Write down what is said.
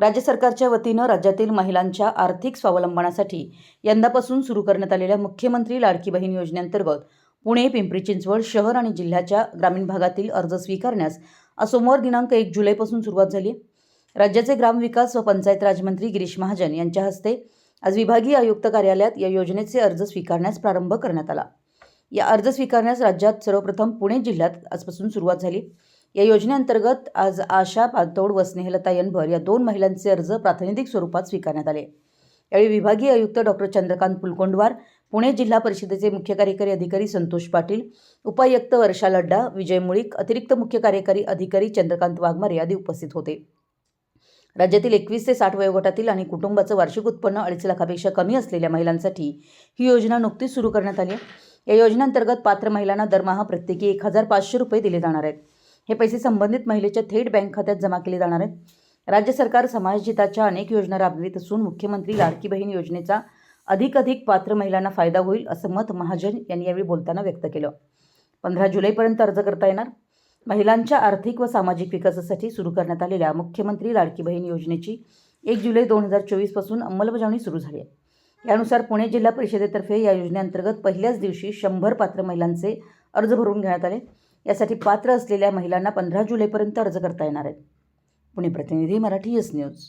राज्य सरकारच्या वतीनं राज्यातील महिलांच्या आर्थिक स्वावलंबनासाठी यंदापासून सुरू करण्यात आलेल्या मुख्यमंत्री लाडकी बहीण योजनेअंतर्गत पुणे पिंपरी चिंचवड शहर आणि जिल्ह्याच्या ग्रामीण भागातील अर्ज स्वीकारण्यास आज सोमवार दिनांक एक जुलैपासून सुरुवात झाली राज्याचे ग्रामविकास व पंचायत राजमंत्री गिरीश महाजन यांच्या हस्ते आज विभागीय आयुक्त कार्यालयात या योजनेचे अर्ज स्वीकारण्यास प्रारंभ करण्यात आला. या अर्ज स्वीकारण्यास राज्यात सर्वप्रथम पुणे जिल्ह्यात आजपासून सुरुवात झाली. या योजनेअंतर्गत आज आशा पातोड व स्नेहलता यनभर या दोन महिलांचे अर्ज प्रातिनिधिक स्वरूपात स्वीकारण्यात आले. यावेळी विभागीय आयुक्त डॉक्टर चंद्रकांत पुलकोंडवार पुणे जिल्हा परिषदेचे मुख्य कार्यकारी अधिकारी संतोष पाटील उपायुक्त वर्षा लड्डा विजय मुळीक अतिरिक्त मुख्य कार्यकारी अधिकारी चंद्रकांत वाघमारे आदी उपस्थित होते. राज्यातील एकवीस ते साठ वयोगटातील आणि कुटुंबाचं वार्षिक उत्पन्न अडीच लाखापेक्षा कमी असलेल्या महिलांसाठी ही योजना नुकतीच सुरू करण्यात आली आहे. या योजनेअंतर्गत पात्र महिलांना दरमहा प्रत्येकी एक हजार पाचशे रुपये दिले जाणार आहेत. हे पैसे संबंधित महिलेच्या थेट बँक खात्यात जमा केले जाणार आहेत. राज्य सरकार समाजजिताच्या अनेक योजना राबवित असून मुख्यमंत्री लाडकी बहीण योजनेचा अधिकाधिक पात्र महिलांना फायदा होईल असं मत महाजन यांनी यावेळी बोलताना व्यक्त केलं. पंधरा जुलैपर्यंत अर्ज करता येणार. महिलांच्या आर्थिक व सामाजिक विकासासाठी सुरू करण्यात आलेल्या मुख्यमंत्री लाडकी बहीण योजनेची एक जुलै दोन हजार चोवीसपासून अंमलबजावणी सुरू झाली आहे. यानुसार पुणे जिल्हा परिषदेतर्फे या योजनेअंतर्गत पहिल्याच दिवशी शंभर पात्र महिलांचे अर्ज भरून घेण्यात आले. यासाठी पात्र असलेल्या महिलांना पंधरा जुलैपर्यंत अर्ज करता येणार आहेत. पुणे प्रतिनिधी मराठी एस न्यूज